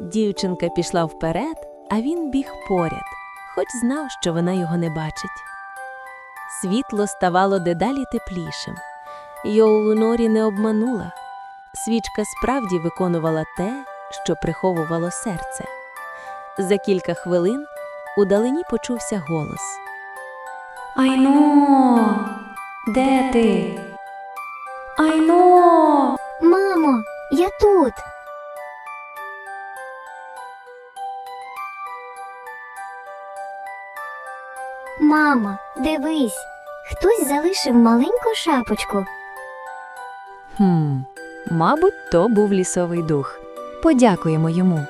Дівчинка пішла вперед, а він біг поряд, хоч знав, що вона його не бачить. Світло ставало дедалі теплішим. Йоулунорі не обманула. Свічка справді виконувала те, що приховувало серце. За кілька хвилин удалині почувся голос. Айно, де ти? Айно. Мамо, я тут. Мамо, дивись, хтось залишив маленьку шапочку. Хм, мабуть, то був лісовий дух. Подякуємо йому.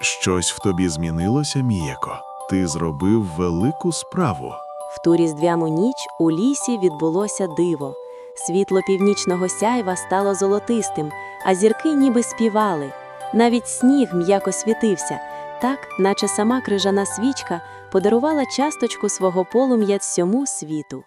Щось в тобі змінилося, Міяко. Ти зробив велику справу. В ту різдвяну ніч у лісі відбулося диво. Світло північного сяйва стало золотистим, а зірки ніби співали. Навіть сніг м'яко світився, так, наче сама крижана свічка подарувала часточку свого полум'я всьому світу.